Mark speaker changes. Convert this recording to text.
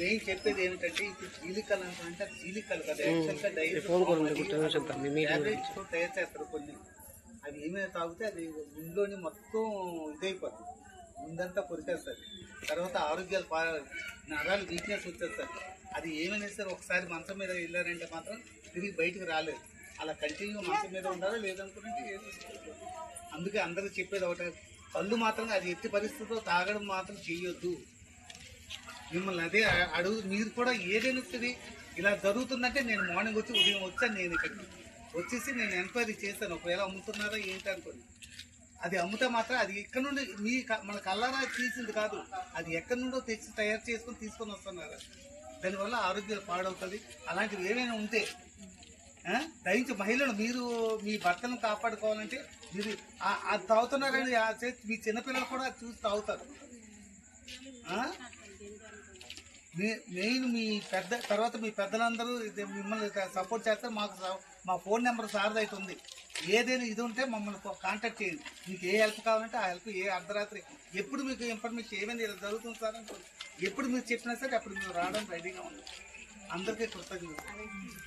Speaker 1: నేను చెప్పేది ఏమిటంటే ఇప్పుడు చీలికలు అంటే చీలికలు కదా యాక్చువల్గా తయారు చేస్తారు కొన్ని. అవి ఏమైనా తాగితే అది ఇంట్లోని మొత్తం ఇదైపోతుంది. ముందంతా కొరికేస్తుంది. తర్వాత ఆరోగ్యాలు నరాలు వీక్నెస్ వచ్చేస్తుంది అది ఏమైనా సరే ఒకసారి మంచం మీద వెళ్ళారంటే మాత్రం తిరిగి బయటికి రాలేదు. అలా కంటిన్యూ మంచం మీద ఉండాలి లేదనుకుంటే అందుకే అందరూ చెప్పేది ఒకటే కళ్ళు మాత్రం అది ఎత్తి పరిస్థితిలో తాగడం మాత్రం చేయొద్దు. మిమ్మల్ని అదే అడుగు మీరు కూడా ఏదైనా ఇలా జరుగుతుందంటే నేను మార్నింగ్ వచ్చి ఉదయం వచ్చాను నేను ఇక్కడికి. వచ్చేసి నేను ఎంక్వైరీ చేశాను ఒకవేళ అమ్ముతున్నారా ఏంటి అనుకోని అది అమ్ముతే మాత్రం అది ఎక్కడి నుండి మీ క- మన కల్లారా తీసింది కాదు. అది ఎక్కడి నుండో తెచ్చి తయారు చేసుకొని తీసుకొని వస్తున్నారు. దానివల్ల ఆరోగ్యం పాడవుతుంది అలాంటివి ఏమైనా ఉంటే దయించి మహిళలు మీరు మీ భర్తను కాపాడుకోవాలంటే మీరు అది తాగుతున్నారని మీ చిన్నపిల్లలు కూడా అది చూసి తాగుతారు. మెయిన్ మీ పెద్ద తర్వాత మీ పెద్దలందరూ మిమ్మల్ని సపోర్ట్ చేస్తారు. మాకు స- మా ఫోన్ నెంబర్ సార్ది అయితే ఉంది. ఏదైనా ఇది ఉంటే మమ్మల్ని కాంటాక్ట్ చేయండి. మీకు ఏ హెల్ప్ కావాలంటే ఆ హెల్ప్ ఏ అర్ధరాత్రి. ఎప్పుడు మీకు ఇన్ఫర్మేషన్ ఏమైనా ఇలా జరుగుతుంది సార్ అనుకోండి. ఎప్పుడు మీరు చెప్పినా సరే అప్పుడు మేము రావడానికి రెడీగా ఉన్నాం అందరికీ కృతజ్ఞతలు.